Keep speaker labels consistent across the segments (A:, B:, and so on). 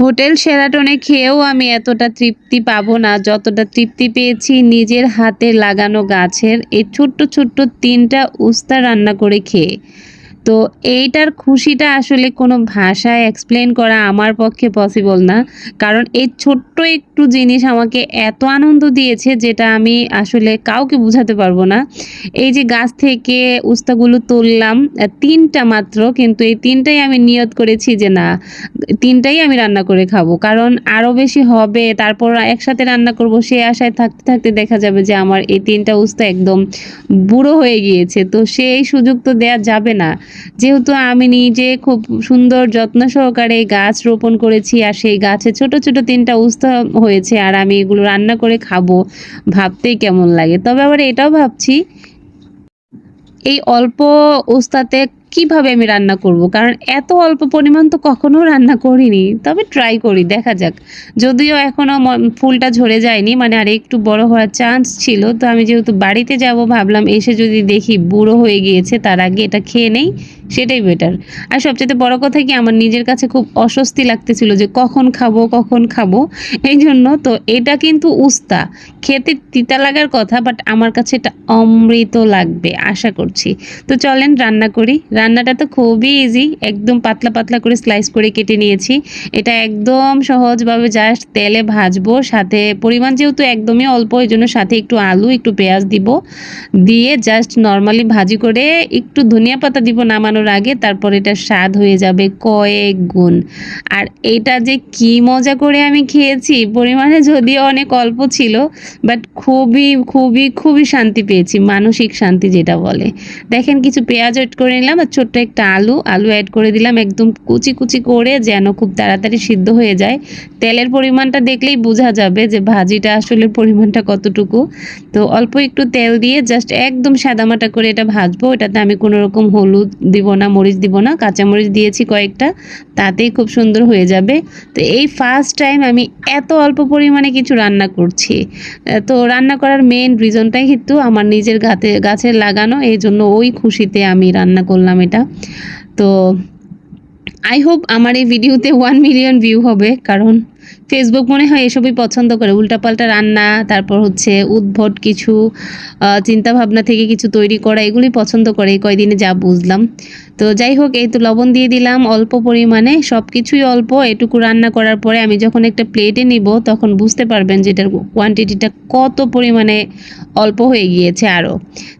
A: Hotel সেরাটনে খেয়েও আমি এতটা তৃপ্তি পাবো না, যতটা তৃপ্তি পেয়েছি নিজের হাতে লাগানো গাছের, এই ছোট্ট ছোট্ট তিনটা উস্তা রান্না করে খেয়ে। তো এইটার খুশিটা আসলে কোনো ভাষায় এক্সপ্লেন করা আমার পক্ষে পসিবল না। কারণ এই ছোট্ট একটু জিনিস আমাকে এত আনন্দ দিয়েছে যেটা আমি আসলে কাউকে বোঝাতে পারব না। এই যে গাছ থেকে উস্তাগুলো তুললাম তিনটা মাত্র, কিন্তু এই তিনটাই আমি নিয়ত করেছি যে না, তিনটাই আমি রান্না করে খাব। কারণ আরও বেশি হবে, তারপর একসাথে রান্না করব, সে আশায় থাকতে থাকতে দেখা যাবে যে আমার এই তিনটা উস্তা একদম বুড়ো হয়ে গিয়েছে। তো সেই সুযোগ তো দেয়া যাবে না। যেহেতু আমি নিজে খুব সুন্দর যত্ন সহকারে গাছ রোপণ করেছি আর সেই গাছে ছোট ছোট তিনটা উস্তা হয়েছে আর আমি এগুলো রান্না করে খাব, ভাবতেই কেমন লাগে। তবে আবার এটাও ভাবছি, এই অল্প উস্তাতে কীভাবে আমি রান্না করব? কারণ এত অল্প পরিমাণ তো কখনো রান্না করিনি। তবে ট্রাই করি, দেখা যাক। যদিও এখনও ফুলটা ঝরে যায়নি মানে আর একটু বড় হওয়ার চান্স ছিল, তো আমি যেহেতু বাড়িতে যাব ভাবলাম, এসে যদি দেখি বুড়ো হয়ে গিয়েছে, তার আগে এটা খেয়ে নেই, সেটাই বেটার আর সবচেয়ে বড় কথা কি, আমার নিজের কাছে খুব অস্বস্তি লাগতেছিল যে কখন খাব কখন খাব এই জন্য তো এটা কিন্তু উস্তা। খেতে তিতা লাগার কথা বাট আমার কাছে এটা অমৃত লাগবে, আশা করছি। তো চলেন, রান্না করি রান্নাটা তো খুবই ইজি একদম পাতলা পাতলা করে স্লাইস করে কেটে নিয়েছি। এটা একদম সহজভাবে জাস্ট তেলে ভাজবো, সাথে পরিমাণ যেহেতু একদমই অল্প, এই জন্য সাথে একটু আলু, একটু পেঁয়াজ দিব। দিয়ে জাস্ট নর্মালি ভাজি করে একটু ধনিয়া পাতা দিব নামানোর আগে, তারপর এটা স্বাদ হয়ে যাবে কয়েক গুণ। আর এটা যে কি মজা করে আমি খেয়েছি, পরিমাণে যদিও অনেক অল্প ছিল বাট খুবই খুবই খুবই শান্তি পেয়েছি, মানসিক শান্তি যেটা বলে। দেখেন কিছু পেঁয়াজ অ্যাড করে নিলাম ছোট্ট একটা আলু আলু অ্যাড করে দিলাম একদম কুচি কুচি করে যেন খুব তাড়াতাড়ি সিদ্ধ হয়ে যায়। তেলের পরিমাণটা দেখলেই বোঝা যাবে যে ভাজিটা আসলে পরিমাণটা কতটুকু। তো অল্প একটু তেল দিয়ে জাস্ট একদম সাদামাটা করে এটা ভাজবো। এটাতে আমি কোনো রকম হলুদ দিব না, মরিচ দিব না, কাঁচামরিচ দিয়েছি কয়েকটা, তাতেই খুব সুন্দর হয়ে যাবে। তো এই ফার্স্ট টাইম আমি এত অল্প পরিমাণে কিছু রান্না করছি। তো রান্না করার মেন রিজনটাই কিন্তু আমার নিজের গাতে, গাছের লাগানো, এই জন্য ওই খুশিতে আমি রান্না করলাম। এটা। তো আই হোপ আমার এই ভিডিওতে ওয়ান মিলিয়ন ভিউ হবে কারণ ফেসবুক মনে হয় এসবই পছন্দ করে। উল্টাপাল্টা রান্না, তারপর হচ্ছে উদ্ভট কিছু চিন্তাভাবনা থেকে কিছু তৈরি করা এগুলি পছন্দ করে। এই কয়দিনে যা বুঝলাম। তো যাই হোক, এই তো লবণ দিয়ে দিলাম। অল্প পরিমাণে সব কিছুই অল্প। এটুকু রান্না করার পরে আমি যখন একটা প্লেটে নিব, তখন বুঝতে পারবেন যে এটার কোয়ান্টিটিটা কত পরিমাণে অল্প হয়ে গিয়েছে আরও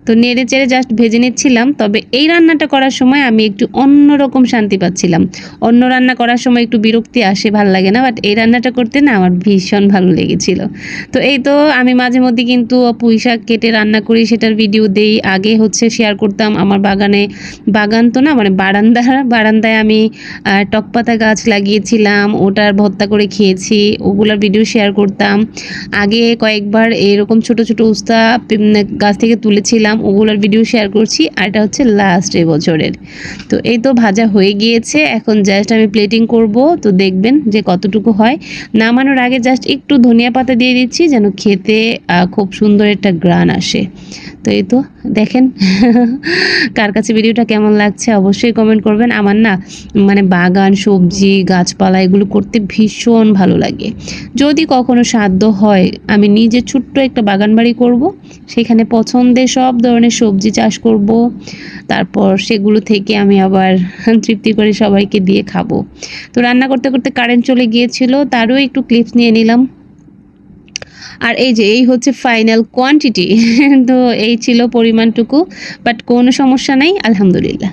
A: তো নেড়ে চেড়ে জাস্ট ভেজে নিচ্ছিলাম। তবে এই রান্নাটা করার সময় আমি একটু অন্যরকম শান্তি পাচ্ছিলাম। অন্য রান্না করার সময় একটু বিরক্তি আসে, ভালো লাগে না। বাট এই রান্নাটা করতে না আমার ভীষণ ভালো লেগেছিল। তো এই তো আমি মাঝে মধ্যে কিন্তু পুঁই শাক কেটে রান্না করি, সেটার ভিডিও দেই। আগে হচ্ছে শেয়ার করতাম, আমার বাগানে বাগান তো না মানে বারান্দা, বারান্দায় আমি টকপাতা গাছ লাগিয়েছিলাম, ওটার ভর্তা করে খেয়েছি, ওগুলোর ভিডিও শেয়ার করতাম। আগে কয়েকবার এরকম ছোট ছোট উস্তা গাছ থেকে তুলেছিলাম, ওগুলোর ভিডিও শেয়ার করছি, আর এটা হচ্ছে লাস্ট এবছরের। তো এই তো ভাজা হয়ে গিয়েছে, এখন জাস্ট আমি প্লেটিং করব, তো দেখবেন যে কতটুকু হয়। নামানোর আগে জাস্ট একটু ধনিয়া পাতা দিয়ে দিচ্ছি যেন খেতে খুব সুন্দর একটা গ্রান আসে। তো এই তো, দেখেন কার কাছে ভিডিওটা কেমন লাগছে অবশ্যই কমেন্ট করবেন। আমার না মানে বাগান, সবজি, গাছপালা এগুলো করতে ভীষণ ভালো লাগে। যদি কখনো সাধ্য হয়, আমি নিজে ছোট্ট একটা বাগান বাড়ি করব, সেখানে পছন্দের সব ধরনের সবজি চাষ করব, তারপর সেগুলো থেকে আমি আবার তৃপ্তি করে সবাইকে দিয়ে খাব। তো রান্না করতে করতে কারেন্ট চলে গিয়েছিল, তারও একটু ক্লিপস নিয়ে নিলাম। আর এই যে, এই হচ্ছে ফাইনাল কোয়ান্টিটি তো এই ছিল পরিমাণটুকু বাট কোনো সমস্যা নাই, আলহামদুলিল্লাহ।